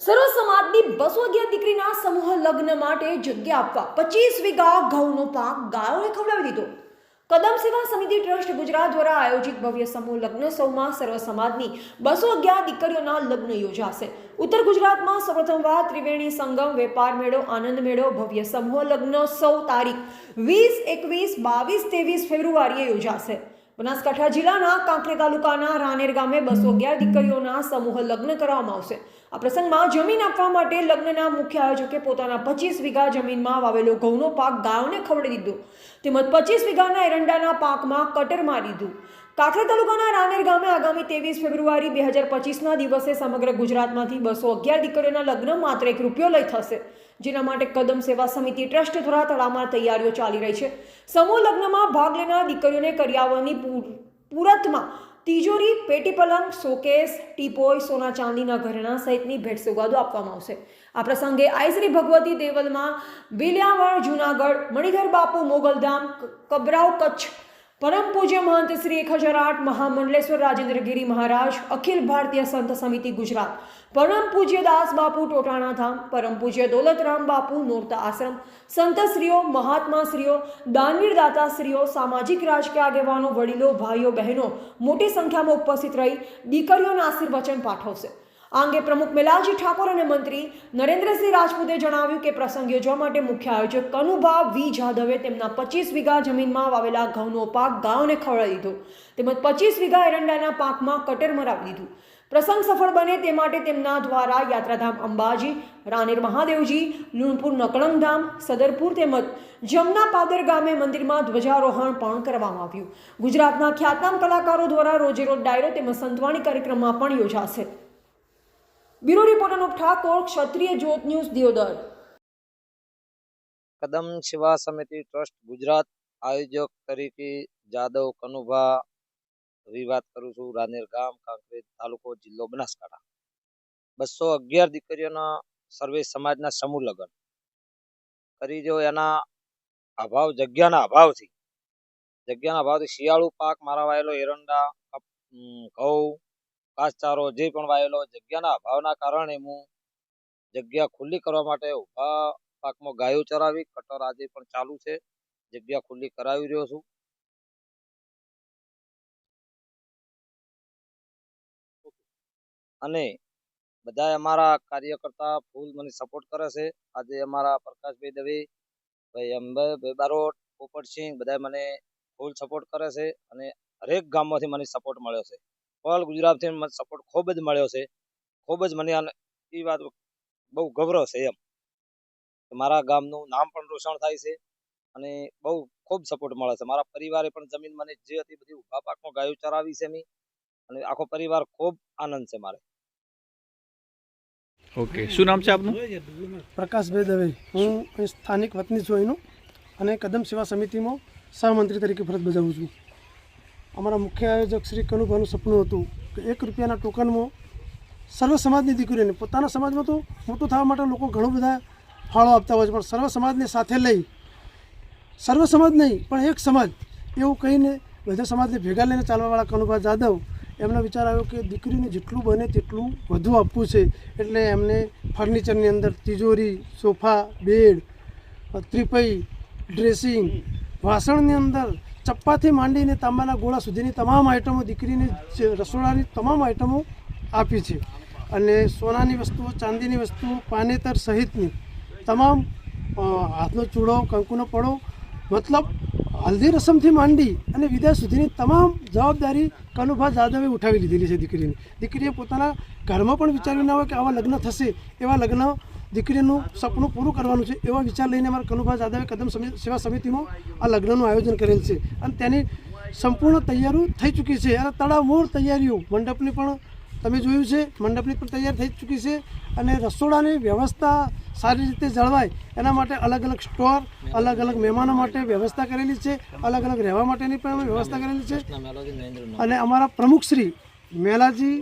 સર્વ સમાજની બસો અગિયાર દીકરીના સમૂહ લગ્ન માટે જગ્યા આપવા પચીસ વીઘા ઘઉંનો પાક ગાયોને ખવડાવી દીધો. કદમ સેવા સમિતિ ટ્રસ્ટ ગુજરાત દ્વારા આયોજિત ભવ્ય સમૂહ લગ્નોત્સવમાં સર્વ સમાજની બસો અગિયાર દીકરીઓના લગ્ન યોજાશે. ઉત્તર ગુજરાતમાં સૌપ્રથમવાર ત્રિવેણી સંગમ, વેપાર મેળો, આનંદ મેળો, ભવ્ય સમૂહ લગ્નોત્સવ તારીખ વીસ, એકવીસ, બાવીસ, ત્રેવીસ ફેબ્રુઆરીએ યોજાશે. બનાસકાંઠા જિલ્લાના કાંકરે તાલુકાના રાનેર ગામે બસો અગિયાર દીકરીઓના સમૂહ લગ્ન કરવામાં આવશે. આ પ્રસંગમાં જમીન આપવા માટે લગ્નના મુખ્ય આયોજકે પોતાના પચીસ વીઘા જમીનમાં વાવેલો ઘઉંનો પાક ગાયોને ખવડી દીધો. તેમજ પચીસ વીઘાના એરંડાના પાકમાં કટર મારી દીધું. કાંકરે તાલુકાના રાનેર ગામે આગામી ત્રેવીસ ફેબ્રુઆરી બે હજાર પચીસના દિવસે સમગ્ર ગુજરાતમાંથી બસો અગિયાર દીકરીઓના લગ્ન માત્ર એક રૂપિયો લઈ થશે. જેના માટે કદમ સેવા સમિતિ ટ્રસ્ટ દ્વારા તડામાર તૈયારીઓ ચાલી રહી છે. સમૂહ લગ્નમાં ભાગ લેનાર દીકરીઓને કર્યાવરની પૂર- પૂરતમાં તિજોરી, પેટી પલંગ, શોકેસ, ટીપોય, સોના ચાંદીના ઘરેણા સહિતની ભેટ સોગાદો આપવામાં આવશે. આ પ્રસંગે આઈશ્રી ભગવતી દેવલમાં બિલિયાવળ જુનાગઢ, મણિધર બાપુ, મોગલધામ કબરાવ કચ્છ પરમ પૂજ્ય મહંત શ્રી એક હજાર આઠ મહામંડલેશ્વર રાજેન્દ્રગીરી મહારાજ, અખિલ ભારતીય સંત સમિતિ ગુજરાત. પરમ પૂજ્ય દાસ બાપુ ટોટાણા ધામ, પરમ પૂજ્ય દોલતરામ બાપુ નોરતા આશ્રમ. સંતશ્રીઓ મહાત્માશ્રીઓ દાનવીર દાતાશ્રીઓ સામાજિક રાજકીય આગેવાનો, વડીલો, ભાઈઓ, બહેનો મોટી સંખ્યામાં ઉપસ્થિત રહી દીકરીઓના આશીર્વચન પાઠવશે. આ અંગે પ્રમુખ મેલાજી ઠાકોર અને મંત્રી નરેન્દ્રસિંહ રાજપૂતે જણાવ્યું કે પ્રસંગ યોજવા માટે મુખ્ય આયોજક કનુભા વી જાદવે તેમના પચીસ વીઘા જમીનમાં વાવેલા ઘઉંનો પાક ગાયોને ખવડાવી દીધો. તેમજ પચીસ વીઘા એરંડાના પાકમાં કટર મરાવી દીધું. પ્રસંગ સફળ બને તે માટે તેમના દ્વારા યાત્રાધામ અંબાજી, રાનેર મહાદેવજી, લુણપુર નકળંગધામ, સદરપુર તેમજ જમના પાદર ગામે મંદિરમાં ધ્વજારોહણ પણ કરવામાં આવ્યું. ગુજરાતના ખ્યાતનામ કલાકારો દ્વારા રોજેરોજ ડાયરો તેમજ સંતવાણી કાર્યક્રમમાં પણ યોજાશે. Bureau report Anup Thakor, Kshatriya Jyot news Deodar. કદમ સેવા સમિતિ ટ્રસ્ટ ગુજરાત આયોજક તરીકે જાદવ કનુભા વિવાદ કરું છું, રાનેર ગામ, કાંકરેજ તાલુકો, જિલ્લો બનાસકાંઠા. બસો અગિયાર દીકરીઓના સર્વે સમાજના સમૂહ લગ્ન. કરી જો એના અભાવ, જગ્યાના અભાવથી. જગ્યાના અભાવથી શિયાળુ પાક મારા વાયેલો એરંડા ઘઉં ઘાસચારો જે પણ વાયેલો જગ્યાના અભાવના કારણે હું જગ્યા ખુલ્લી કરવા માટે ઊભા પાકમાં ગાયો ચરાવી, કટર આજે પણ ચાલુ છે. જગ્યા ખુલ્લી કરાવી રહ્યો છું. અને બધા અમારા કાર્યકર્તા ફૂલ મને સપોર્ટ કરે છે. આજે અમારા પ્રકાશભાઈ દવે, ભાઈ અંબાભાઈ બારોટ, પોપટસિંહ બધા મને ફૂલ સપોર્ટ કરે છે અને હરેક ગામમાંથી મને સપોર્ટ મળ્યો છે. ઓલ ગુજરાતથી મને સપોર્ટ ખૂબ જ મળ્યો છે. ખૂબ જ મને આને એ વાત બહુ ગૌરવ છે એમ. મારા ગામનું નામ પણ રોશન થાય છે અને બહુ ખૂબ સપોર્ટ મળે છે. મારા પરિવારે પણ જમીન મને જે હતી બધી ઊભા પાકમાં ગાયો ચરાવી છે મેં અને આખો પરિવાર ખૂબ આનંદ છે મારે. ઓકે શું નામ છે આપનું? પ્રકાશભાઈ દવે હું સ્થાનિક વતની છું એનું અને કદમ સેવા સમિતિમાં સહમંત્રી તરીકે ફરજ બજાવું છું. અમારા મુખ્ય આયોજક શ્રી કનુભાનું સપનું હતું કે એક રૂપિયાના ટોકનમાં સર્વ સમાજની દીકરીઓને પોતાના સમાજમાં તો મોટું થવા માટે લોકો ઘણું બધા ફાળો આપતા હોય છે, પણ સર્વ સમાજને સાથે લઈ, સર્વ સમાજ નહીં, પણ એક સમાજ એવું કહીને બધા સમાજને ભેગા લઈને ચાલવાવાળા કનુભા જાદવ, એમનો વિચાર આવ્યો કે દીકરીને જેટલું બને તેટલું વધુ આપવું છે. એટલે એમને ફર્નિચરની અંદર તિજોરી, સોફા, બેડ, ત્રિપઈ, ડ્રેસિંગ, વાસણની અંદર ચપ્પાથી માંડીને તાંબાના ગોળા સુધીની તમામ આઇટમો દીકરીને રસોડાની તમામ આઇટમો આપી છે. અને સોનાની વસ્તુઓ, ચાંદીની વસ્તુઓ, પાનેતર સહિતની તમામ હાથનો ચૂડો, કંકુનો પડો, મતલબ હલ્દી રસમથી માંડી અને વિદાય સુધીની તમામ જવાબદારી કનુભા જાદવે ઉઠાવી લીધેલી છે દીકરીની. દીકરીએ પોતાના ઘરમાં પણ વિચાર્યું ના હોય કે આવા લગ્ન થશે, એવા લગ્ન દીકરીનું સપનું પૂરું કરવાનું છે, એવા વિચાર લઈને અમારા કનુભા જાદવે કદમ સેવા સમિતિમાં આ લગ્નનું આયોજન કરેલ છે. અને તેની સંપૂર્ણ તૈયારીઓ થઈ ચૂકી છે. અને તડામોર તૈયારીઓ મંડપની પણ તમે જોયું છે, મંડપની પણ તૈયાર થઈ ચૂકી છે. અને રસોડાની વ્યવસ્થા સારી રીતે જળવાય. એના માટે અલગ અલગ સ્ટોર અલગ અલગ મહેમાનો માટે વ્યવસ્થા કરેલી છે અલગ અલગ રહેવા માટેની પણ અમે વ્યવસ્થા કરેલી છે. અને અમારા પ્રમુખશ્રી મેલાજી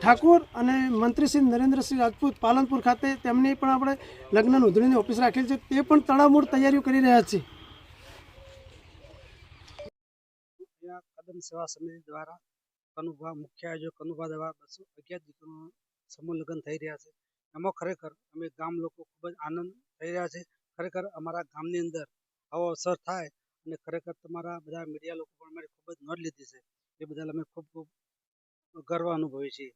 ઠાકોર અને મંત્રીશ્રી નરેન્દ્રસિંહ રાજપૂત પાલનપુર ખાતે તેમની પણ આપણે લગ્ન નોંધણીની ઓફિસ રાખેલી છે. તે પણ તડામૂળ તૈયારીઓ કરી રહ્યા છે. ત્યાં કદમ સેવા સમિતિ દ્વારા કનુભા મુખ્ય આયોજક કનુભા દ્વારા બસો અગિયાર દીકરીનું સમૂહ લગ્ન થઈ રહ્યા છે. એમાં ખરેખર અમે ગામ લોકો ખૂબ જ આનંદ થઈ રહ્યા છે ખરેખર અમારા ગામની અંદર આવો અવસર થાય અને ખરેખર તમારા બધા મીડિયા લોકો પણ અમારી ખૂબ જ નોંધ લીધી છે. એ બદલ અમે ખૂબ ખૂબ ગર્વ અનુભવીએ છીએ.